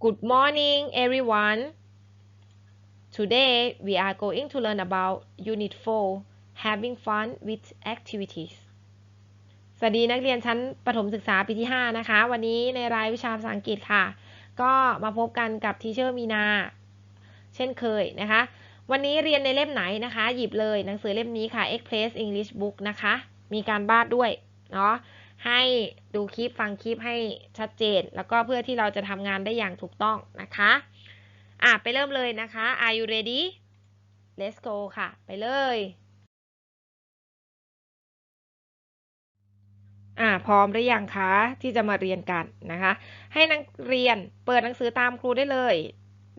Good morning, everyone. Today we are going to learn about Unit 4 Having fun with activities. สวัสดีนักเรียนชั้นประถมศึกษาปีที่ 5 นะคะ วันนี้ในรายวิชาภาษาอังกฤษค่ะ ก็มาพบกันกับทีเชอร์มีนา เช่นเคยนะคะ วันนี้เรียนในเล่มไหนนะคะ หยิบเลยหนังสือเล่มนี้ค่ะ Express English Book นะคะ มีการบ้านด้วย เนาะ ให้ดูคลิปฟังคลิปให้ชัดเจน แล้วก็เพื่อที่เราจะทำงานได้อย่างถูกต้องนะคะ อะ ไปเริ่มเลยนะคะ Are you ready Let's go ค่ะ ไปเลย อ่า พร้อมหรือยังคะ ที่จะมาเรียนกันนะคะ ให้นักเรียนเปิดหนังสือตามครูได้เลย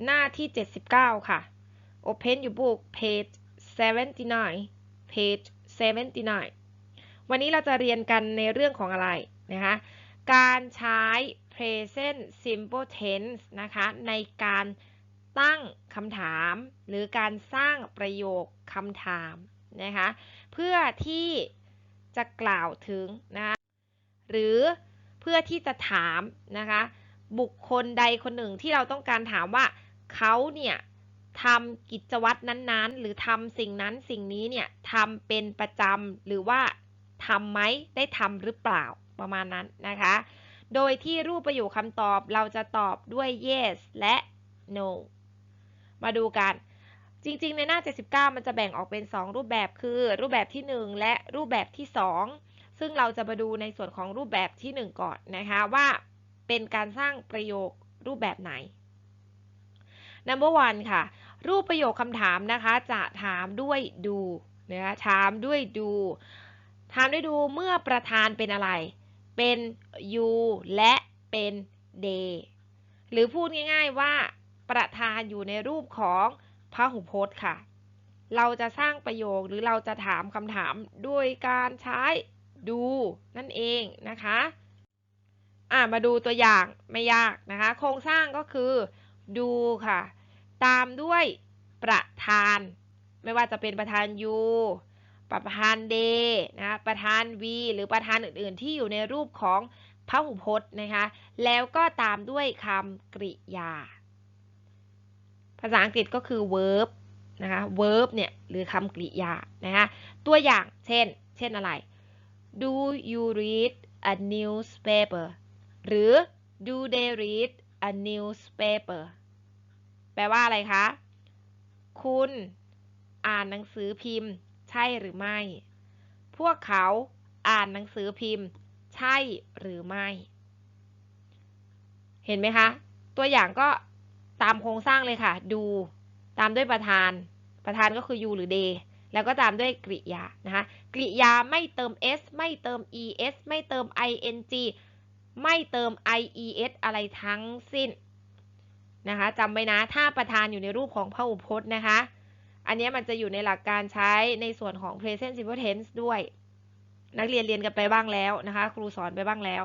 หน้าที่ 79 ค่ะ Open your book page 79 page 79 วันนี้เราจะเรียนกันในเรื่องของอะไรนะคะ การใช้ present simple tense นะคะในการตั้งคำถาม หรือการสร้างประโยคคำถามนะคะเพื่อที่จะกล่าวถึงนะคะหรือเพื่อที่จะถามนะคะบุคคลใดคนหนึ่งที่เราต้องการถามว่าเขาเนี่ยทำกิจวัตรนั้นๆ หรือทำสิ่งนั้นสิ่งนี้เนี่ยทำเป็นประจำหรือว่า ทำไหมได้ทำหรือเปล่าประมาณนั้นนะคะ โดยที่รูปประโยคคำตอบเราจะตอบด้วย yes และ no มาดูกัน จริงๆ ในหน้า 79 มันจะแบ่งออกเป็น 2 รูปแบบคือ รูปแบบที่ 1 และรูปแบบที่ 2 ซึ่งเราจะมาดูในส่วนของรูปแบบที่ 1 ก่อนนะคะว่าเป็นการสร้างประโยครูปแบบไหน number one ค่ะ รูปประโยคคำถามนะคะ จะถามด้วยดูนะคะถามด้วยดู ถามด้วยดูเมื่อประธานเป็นอะไร เป็น you และเป็น they หรือพูดง่ายๆว่า ประธานอยู่ในรูปของพหูพจน์ค่ะ เราจะสร้างประโยคหรือเราจะถามคำถามด้วยการใช้ดูนั่นเองนะคะอ่ามาดูตัวอย่างไม่ยากนะคะ โครงสร้างก็คือดูค่ะ ตามด้วยประธาน ไม่ว่าจะเป็นประธาน you ประธาน they นะประธาน we หรือประธานอื่นๆ ที่อยู่ในรูปของพหูพจน์นะคะ แล้วก็ตามด้วยคำกริยา ภาษาอังกฤษก็คือ verb นะคะ verb เนี่ยหรือคำกริยานะคะตัวอย่างเช่น เช่นอะไร do you read a newspaper หรือ do they read a newspaper แปลว่าอะไรคะ คุณอ่านหนังสือพิมพ์ ช่หรือไม่ พวกเขาอ่านหนังสือพิมพ์ ใช่หรือไม่ เห็นไหมคะ ตัวอย่างก็ตามโครงสร้างเลยค่ะ ดู ตามด้วยประธาน ประธานก็คือ you หรือ they แล้วก็ตามด้วยกริยา นะคะ กริยาไม่เติม s ไม่เติม es ไม่เติม ing ไม่เติม ies อะไรทั้งสิ้น นะคะจำไว้นะ ถ้าประธานอยู่ในรูปของพหูพจน์นะคะ อันนี้มันจะอยู่ในหลักการใช้ในส่วนของ present simple tense ด้วย นักเรียนเรียนกันไปบ้างแล้วนะคะ ครูสอนไปบ้างแล้ว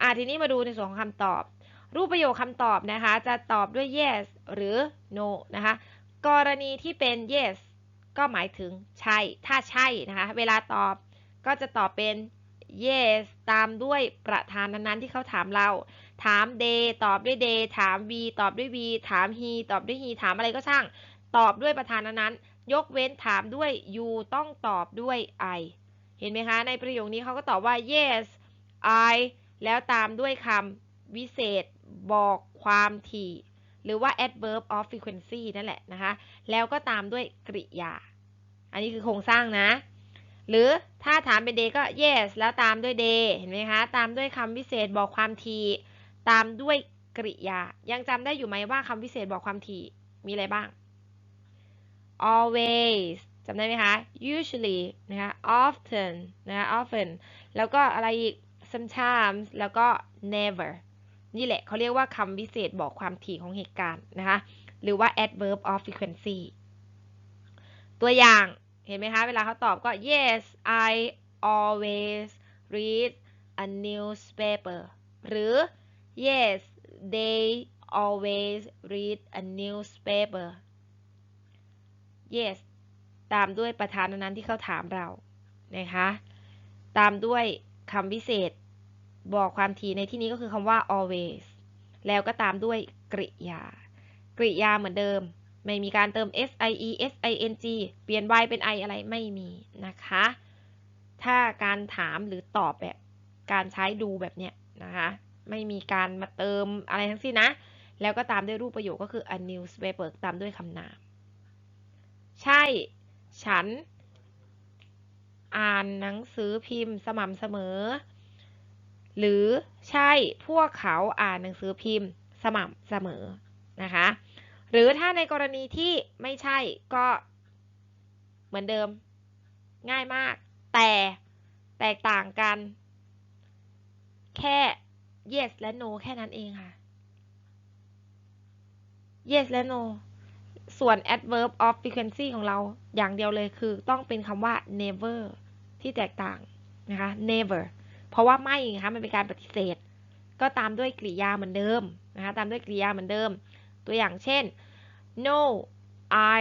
อะทีนี้มาดูในส่วนของคำตอบ รูปประโยคคำตอบนะคะ จะตอบด้วย yes หรือ no นะคะ กรณีที่เป็น yes ก็หมายถึงใช่ ถ้าใช่นะคะ เวลาตอบก็จะตอบเป็น yes ตามด้วยประธานนั้นๆที่เขาถามเรา ถาม they ตอบด้วย they ถาม we ตอบด้วย we ถาม he ตอบด้วย he ถามอะไรก็ช่าง ตอบด้วยประธานนั้น ยกเว้นถามด้วย you ต้องตอบด้วย I เห็นไหมคะ ในประโยคนี้เขาก็ตอบว่า yes I แล้วตามด้วยคำวิเศษบอกความถี่ หรือว่า adverb of frequency นั่นแหละนะคะ แล้วก็ตามด้วยกริยา อันนี้คือโครงสร้างนะ หรือถ้าถามเป็น day ก็ yes แล้วตามด้วย day เห็นไหมคะ ตามด้วยคำวิเศษบอกความถี่ ตามด้วยกริยา ยังจำได้อยู่ไหมว่าคำวิเศษบอกความถี่มีอะไรบ้าง always จำได้ไหมคะ usually นะคะ often นะคะ often แล้วก็อะไรอีก sometimes แล้วก็ never นี่แหละเขาเรียกว่าคำวิเศษบอกความถี่ของเหตุการณ์นะคะ หรือว่า adverb of frequency ตัวอย่างเห็นไหมคะ เวลาเขาตอบก็ yes I always read a newspaper หรือ yes they always read a newspaper yes ตามด้วยประธานนั้นที่เขาถามเรา นะคะ ตามด้วยคำวิเศษ บอกความถี่ในที่นี้ก็คือคำว่า always แล้วก็ตามด้วยกริยา กริยาเหมือนเดิม ไม่มีการเติม sie sing เปลี่ยน y เป็น i อะไรไม่มีนะคะ ถ้าการถามหรือตอบแบบ การใช้ดูแบบเนี้ยนะคะ ไม่มีการมาเติมอะไรทั้งสิ้นนะ แล้วก็ตามด้วยรูปประโยคก็คือ a newspaper ตามด้วยคำนาม ใช่ ฉัน อ่านหนังสือพิมพ์สม่ำเสมอ หรือใช่พวกเขาอ่านหนังสือพิมพ์สม่ำเสมอนะคะ หรือถ้าในกรณีที่ไม่ใช่ก็เหมือนเดิม ง่ายมาก แต่แตกต่างกัน แค่ yes และ no แค่นั้นเองค่ะ yes และ no ส่วน adverb of frequency ของเราอย่างเดียวเลยคือต้องเป็นคำว่า never ที่แตกต่างนะคะ never เพราะว่าไม่นะคะมันเป็นการปฏิเสธ ก็ตามด้วยกริยาเหมือนเดิมนะคะตามด้วยกริยาเหมือนเดิม ตัวอย่างเช่น no I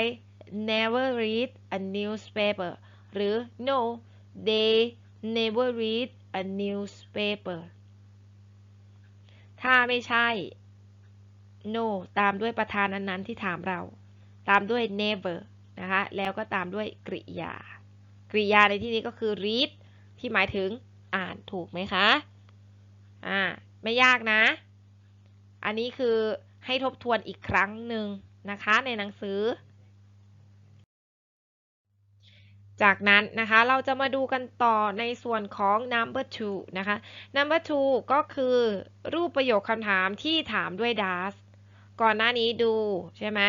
never read a newspaper หรือ no they never read a newspaper ถ้าไม่ใช่ no ตามด้วยประธานอนั้นที่ถามเรา ตามด้วย never นะคะ แล้วก็ตามด้วยกริยา กริยาในที่นี้ก็คือ read ที่หมายถึงอ่านถูกไหมคะ อ่า ไม่ยากนะ อันนี้คือให้ทบทวนอีกครั้งหนึ่งนะคะในหนังสือ จากนั้นนะคะเราจะมาดูกันต่อในส่วนของ number two นะคะ number two ก็คือรูปประโยคคำถามที่ถามด้วย does ก่อนหน้านี้ดูใช่ไหม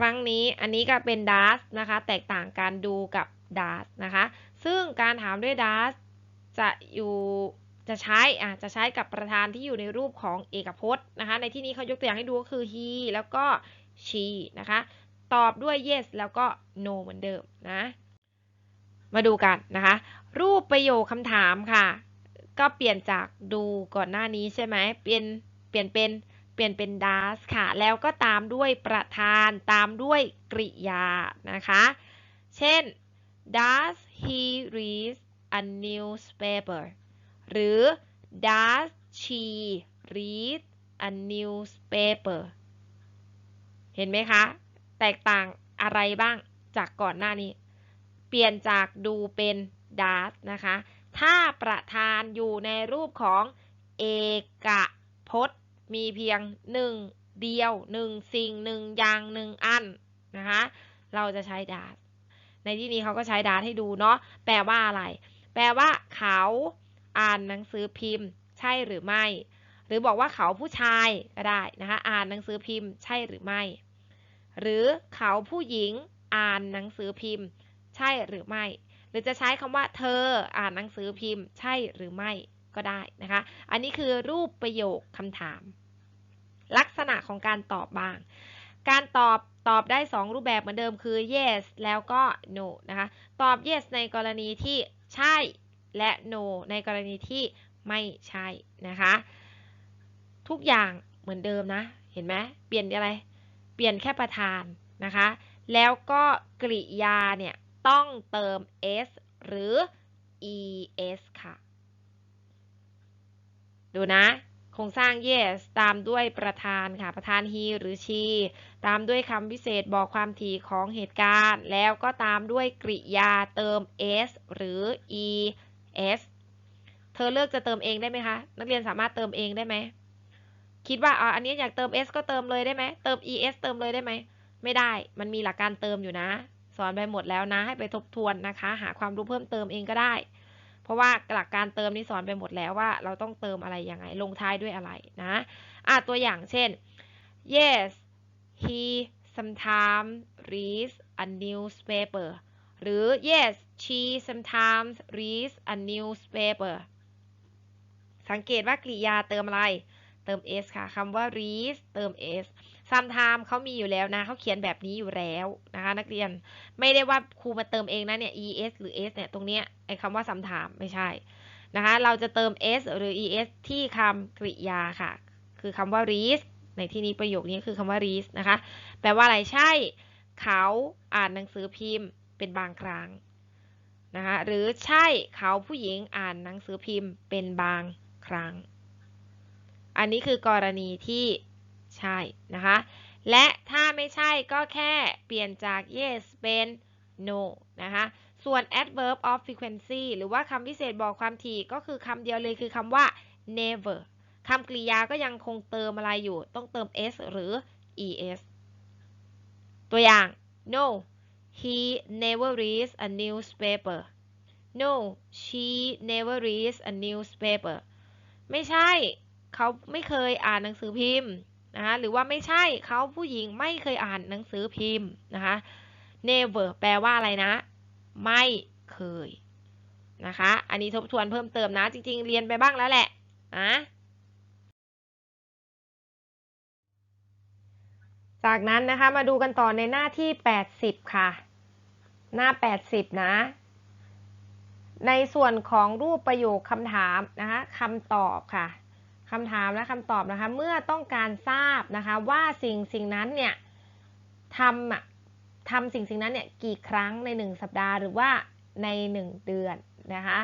ครั้งนี้อันนี้ก็เป็น does นะคะ แตกต่างการดูกับ does นะคะ ซึ่งการถามด้วย does จะอยู่จะใช้อะจะใช้กับประธานที่อยู่ในรูปของเอกพจน์นะคะ ในที่นี้เขายกตัวอย่างให้ดูก็คือ he แล้วก็ she นะคะ ตอบด้วย yes แล้วก็ no เหมือนเดิมนะ มาดูกันนะคะ รูปประโยคคำถามค่ะ ก็เปลี่ยนจากดูก่อนหน้านี้ใช่ไหมเปลี่ยนเปลี่ยนเป็น ปลี่ยนเป็น does ค่ะ แล้วก็ตามด้วยประธานตามด้วยกริยานะคะ เช่น does he read a newspaper หรือ does she read a newspaper เห็นไหมคะ แตกต่างอะไรบ้างจากก่อนหน้านี้ เปลี่ยนจากดูเป็น does นะคะ ถ้าประธานอยู่ในรูปของเอกพจน์ มีเพียงหนึ่งเดียวหนึ่งสิ่งหนึ่งอย่างหนึ่งอันนะคะเราจะใช้ does ในที่นี้เขาก็ใช้ does ให้ดูเนาะแปลว่าอะไร แปลว่าเขาอ่านหนังสือพิมพ์ ใช่หรือไม่ หรือบอกว่าเขาผู้ชายก็ได้นะคะอ่านหนังสือพิมพ์ ใช่หรือไม่ หรือเขาผู้หญิงอ่านหนังสือพิมพ์ ใช่หรือไม่ หรือจะใช้คำว่า เธออ่านหนังสือพิมพ์ ใช่หรือไม่ก็ได้นะคะ อันนี้คือรูปประโยคคำถาม ลักษณะของการตอบบ้าง การตอบตอบได้ 2 รูปแบบเหมือนเดิมคือ yes แล้วก็ no นะคะ ตอบ yes ในกรณีที่ใช่และ no ในกรณีที่ไม่ใช่นะคะ ทุกอย่างเหมือนเดิมนะ เห็นไหมเปลี่ยนอะไร เปลี่ยนแค่ประธานนะคะ แล้วก็กริยาเนี่ยต้องเติม s หรือ es ค่ะ ดูนะ โครงสร้าง yes ตามด้วยประธานค่ะ ประธาน he หรือ she ตามด้วยคำพิเศษบอกความถี่ของเหตุการณ์ แล้วก็ตามด้วยกริยาเติม s หรือ es เธอเลือกจะเติมเองได้ไหมคะ นักเรียนสามารถเติมเองได้ไหม คิดว่าอ่าอันนี้อยากเติม s ก็เติมเลยได้ไหม เติม es เติมเลยได้ไหม ไม่ได้ มันมีหลักการเติมอยู่นะ สอนไปหมดแล้วนะ ให้ไปทบทวนนะคะ หาความรู้เพิ่มเติมเองก็ได้ ราะว่าหลักการเติมนี่สอนไปหมดแล้วว่า เราต้องเติมอะไรยังไง ลงท้ายด้วยอะไรนะอะตัวอย่างเช่น yes he sometimes reads a newspaper หรือ yes she sometimes reads a newspaper สังเกตว่ากริยาเติมอะไร เติม s ค่ะคำว่า reads เติม s sometimes เขามีอยู่แล้วนะเขาเขียนแบบนี้อยู่แล้วนะคะนักเรียนไม่ได้ว่าครูมาเติมเองนะเนี่ย es หรือ s เนี่ยตรงเนี้ยไอ้คำว่า sometimes ไม่ใช่นะคะเราจะเติม s หรือ es ที่คำกริยาค่ะ คือคำว่า read ในที่นี้ประโยคนี้คือคำว่า read นะคะแปลว่าอะไรใช่เขาอ่านหนังสือพิมพ์เป็นบางครั้งนะคะหรือใช่เขาผู้หญิงอ่านหนังสือพิมพ์เป็นบางครั้ง อันนี้คือกรณีที่ ใช่นะคะ และถ้าไม่ใช่ก็แค่เปลี่ยนจาก yes เป็น no นะคะ ส่วน adverb of frequency หรือว่าคำพิเศษบอกความถี่ก็คือคำเดียวเลยคือคำว่า never คำกริยาก็ยังคงเติมอะไรอยู่ ต้องเติม s หรือ es ตัวอย่าง no he never reads a newspaper no she never reads a newspaper ไม่ใช่ เขาไม่เคยอ่านหนังสือพิมพ์ นะคะหรือว่าไม่ใช่เขาผู้หญิงไม่เคยอ่านหนังสือพิมพ์นะคะ never แปลว่าอะไรนะ ไม่เคยนะคะ อันนี้ทบทวนเพิ่มเติมนะ จริง ๆ เรียนไปบ้างแล้วแหละนะจากนั้นนะคะมาดูกันต่อในหน้าที่ 80 ค่ะ หน้า 80 นะ ในส่วนของรูปประโยคคำถามนะคะคำตอบค่ะ คำถามและคำตอบนะคะ เมื่อต้องการทราบนะคะว่าสิ่งสิ่งนั้นเนี่ยทำอะทำสิ่งสิ่งนั้นเนี่ยกี่ครั้งใน 1 สัปดาห์หรือว่าใน 1 เดือนนะคะ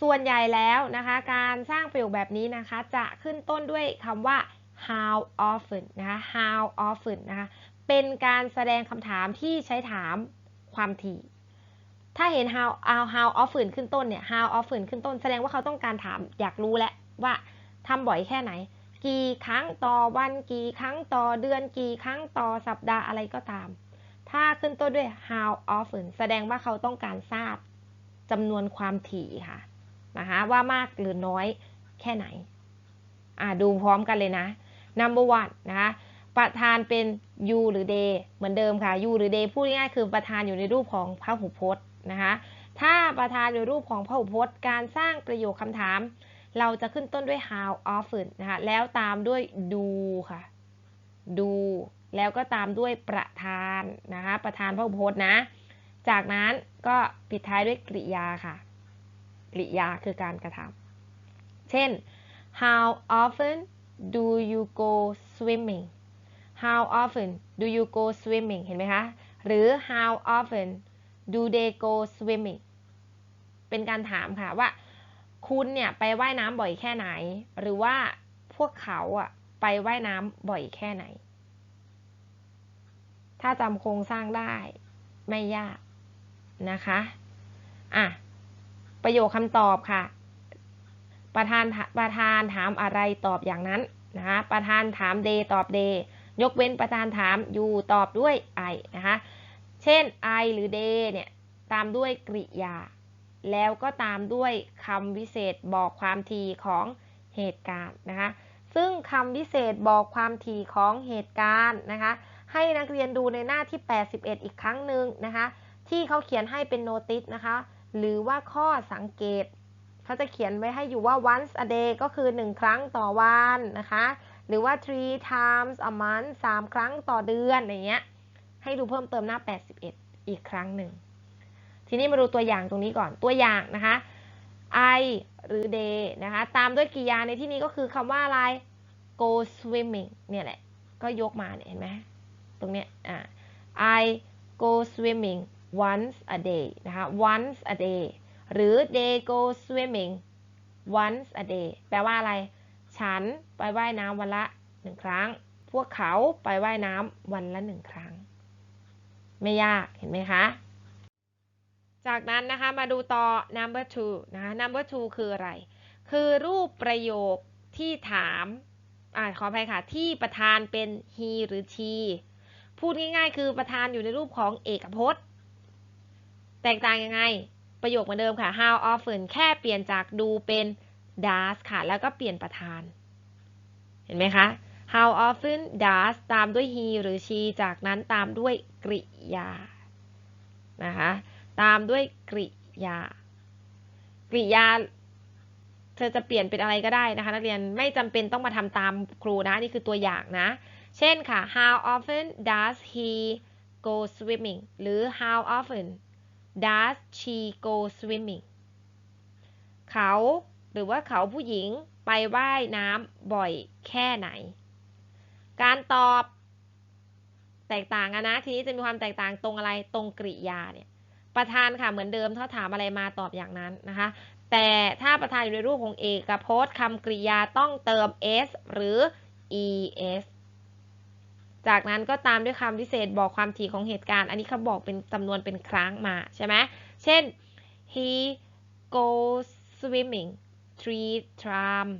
ส่วนใหญ่แล้วนะคะการสร้างประโยคแบบนี้นะคะ จะขึ้นต้นด้วยคำว่า how often นะคะ how often นะคะเป็นการแสดงคำถามที่ใช้ถามความถี่ ถ้าเห็น how how how often ขึ้นต้นเนี่ย how often ขึ้นต้นแสดงว่าเขาต้องการถามอยากรู้แหละว่า ทำบ่อยแค่ไหน กี่ครั้งต่อวัน กี่ครั้งต่อเดือน กี่ครั้งต่อสัปดาห์อะไรก็ตาม ถ้าขึ้นต้นด้วย how often แสดงว่าเขาต้องการทราบจำนวนความถี่ค่ะนะคะว่ามากหรือน้อยแค่ไหน อ่าดูพร้อมกันเลยนะ number one นะคะประธานเป็น you หรือ they เหมือนเดิมค่ะ you หรือ they พูดง่ายๆคือประธานอยู่ในรูปของพหูพจน์นะคะ ถ้าประธานอยู่ในรูปของพหูพจน์ การสร้างประโยคคำถาม เราจะขึ้นต้นด้วย how often นะคะแล้วตามด้วย do ค่ะ do แล้วก็ตามด้วยประธานนะคะประธานพหูพจน์นะ จากนั้นก็ปิดท้ายด้วยกริยาค่ะ กริยาคือการกระทำเช่น how often do you go swimming how often do you go swimming เห็นไหมคะ หรือ how often do they go swimming เป็นการถามค่ะว่า คุณเนี่ยไปว่ายน้ำบ่อยแค่ไหน หรือว่าพวกเขาอะไปว่ายน้ำบ่อยแค่ไหน ถ้าจำโครงสร้างได้ไม่ยากนะคะอะประโยคคำตอบค่ะ ประธานประธานถามอะไรตอบอย่างนั้นนะคะประธานถามเดตอบเดยกเว้นประธานถามยูตอบด้วยไอนะคะ เช่น I หรือ they เนี่ย ตามด้วยกริยา แล้วก็ตามด้วยคำวิเศษบอกความถี่ของเหตุการณ์นะคะ ซึ่งคำวิเศษบอกความถี่ของเหตุการณ์นะคะ ให้นักเรียนดูในหน้าที่ 81 อีกครั้งหนึ่งนะคะ ที่เขาเขียนให้เป็นโนติสนะคะ หรือว่าข้อสังเกตเขาจะเขียนไว้ให้อยู่ว่า once a day ก็คือ 1 ครั้งต่อวันนะคะ หรือว่า three times a month 3 ครั้งต่อเดือนอย่างเงี้ย ให้ดูเพิ่มเติมหน้า 81 อีกครั้งหนึ่ง ทีนี้มาดูตัวอย่างตรงนี้ก่อนตัวอย่างนะคะ I หรือ they นะคะ ตามด้วยกริยาในที่นี้ก็คือคำว่าอะไร go swimming เนี่ยแหละ ก็ยกมาเนี่ยเห็นไหมตรงเนี้ยอ่า I go swimming once a day นะคะ once a day หรือ they go swimming once a day แปลว่าอะไร ฉันไปไว่ายน้ำวันละหนึ่งครั้ง พวกเขาไปไว่ายน้ำวันละหนึ่งครั้ง ไม่ยากเห็นไหมคะ จากนั้นนะคะมาดูต่อ number two นะคะ number two คืออะไร คือรูปประโยคที่ถามอ่าขออภัยค่ะ ที่ประธานเป็น he หรือ she พูดง่ายๆ คือประธานอยู่ในรูปของเอกพจน์ แตกต่างยังไง ประโยคเหมือนเดิมค่ะ how often แค่เปลี่ยนจากดูเป็น does ค่ะ แล้วก็เปลี่ยนประธาน เห็นไหมคะ how often does ตามด้วย he หรือ she จากนั้นตามด้วยกริยา นะคะ ตามด้วยกริยา กริยา เธอจะเปลี่ยนเป็นอะไรก็ได้นะคะ นักเรียนไม่จำเป็นต้องมาทำตามครูนะนี่คือตัวอย่างนะ เช่นค่ะ how often does he go swimming หรือ how often does she go swimming เขาหรือว่าเขาผู้หญิงไปว่ายน้ำบ่อยแค่ไหน การตอบแตกต่างกันนะ ทีนี้จะมีความแตกต่างตรงอะไรตรงกริยาเนี่ย ประธานค่ะเหมือนเดิมถ้าถามอะไรมาตอบอย่างนั้นนะคะ แต่ถ้าประธานอยู่ในรูปของเอกพจน์คำกริยาต้องเติม s หรือ es จากนั้นก็ตามด้วยคำพิเศษบอกความถี่ของเหตุการณ์ อันนี้เขาบอกเป็นจำนวนเป็นครั้งมาใช่ไหมเช่น he goes swimming three times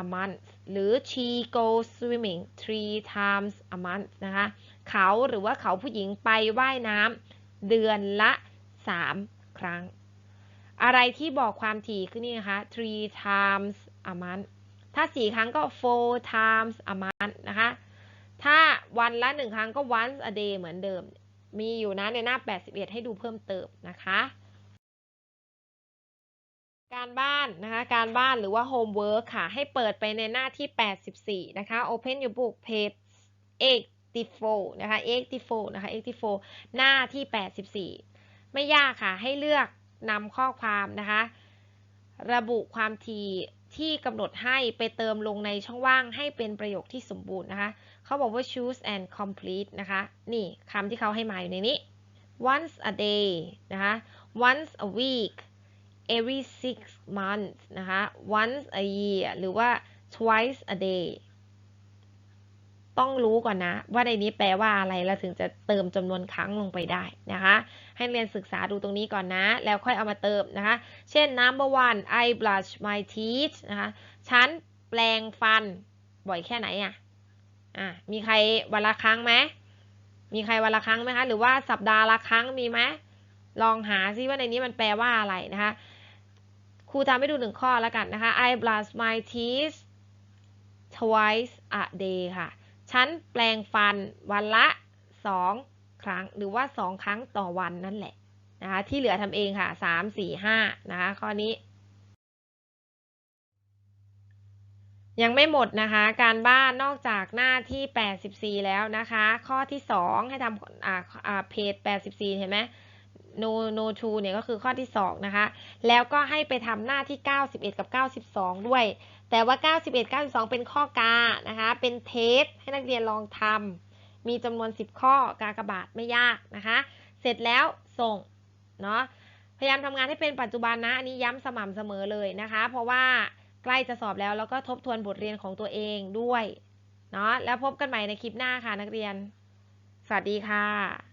a month หรือ she goes swimming three times a month นะคะ เขาหรือว่าเขาผู้หญิงไปว่ายน้ำ เดือนละ 3 ครั้ง อะไรที่บอกความถี่คือนี่นะคะ three times a month ถ้า 4 ครั้งก็ four times a month นะคะ ถ้าวันละ 1 ครั้งก็ once a day เหมือนเดิม มีอยู่นะในหน้า 81 ให้ดูเพิ่มเติมนะคะ การบ้านนะคะ การบ้านหรือว่า homework ค่ะ ให้เปิดไปในหน้าที่ 84 นะคะ open your book page 8 84นะคะ84นะคะ84หน้าที่ 84 ไม่ยากค่ะ ให้เลือกนำข้อความนะคะ ระบุความถี่ที่กำหนดให้ไปเติมลงในช่องว่างให้เป็นประโยคที่สมบูรณ์นะคะ เขาบอกว่า choose and complete นะคะ นี่คำที่เขาให้มาอยู่ในนี้ once a day นะคะ once a week every six months นะคะ once a year หรือว่า twice a day ต้องรู้ก่อนนะ ว่าในนี้แปลว่าอะไรแล้วถึงจะเติมจำนวนครั้งลงไปได้นะคะ ให้เรียนศึกษาดูตรงนี้ก่อนนะ แล้วค่อยเอามาเติมนะคะ เช่น number one I brush my teeth นะคะฉันแปลงฟันบ่อยแค่ไหนอะอะมีใครวันละครั้งไหมมีใครวันละครั้งไหมคะ หรือว่าสัปดาห์ละครั้งมีไหมลองหาซิว่าในนี้มันแปลว่าอะไรนะคะครูทำให้ดูหนึ่งข้อแล้วกันนะคะ I brush my teeth twice a day ค่ะ ฉันแปลงฟันวันละ 2 ครั้งหรือว่า 2 ครั้งต่อวันนั่นแหละนะคะที่เหลือทำเองค่ะ 3 4 5นะคะข้อนี้ ยังไม่หมดนะคะการบ้านนอกจากหน้าที่ 84 แล้วนะคะ ข้อที่ 2 ให้ทำอ่าอ่าเพจ 84 เห็นไหม no no to เนี่ยก็คือข้อที่ 2 นะคะ แล้วก็ให้ไปทำหน้าที่ 91 กับ 92 ด้วย แต่ว่า 91 92 เป็นข้อกา นะคะ เป็นเทสให้นักเรียนลองทำ มีจำนวน 10 ข้อกากบาทไม่ยากนะคะ เสร็จแล้วส่ง เนาะ พยายามทำงานให้เป็นปัจจุบันนะ อันนี้ย้ำสม่ำเสมอเลยนะคะ เพราะว่าใกล้จะสอบแล้วแล้วก็ทบทวนบทเรียนของตัวเองด้วย เนาะ แล้วพบกันใหม่ในคลิปหน้าค่ะนักเรียน สวัสดีค่ะ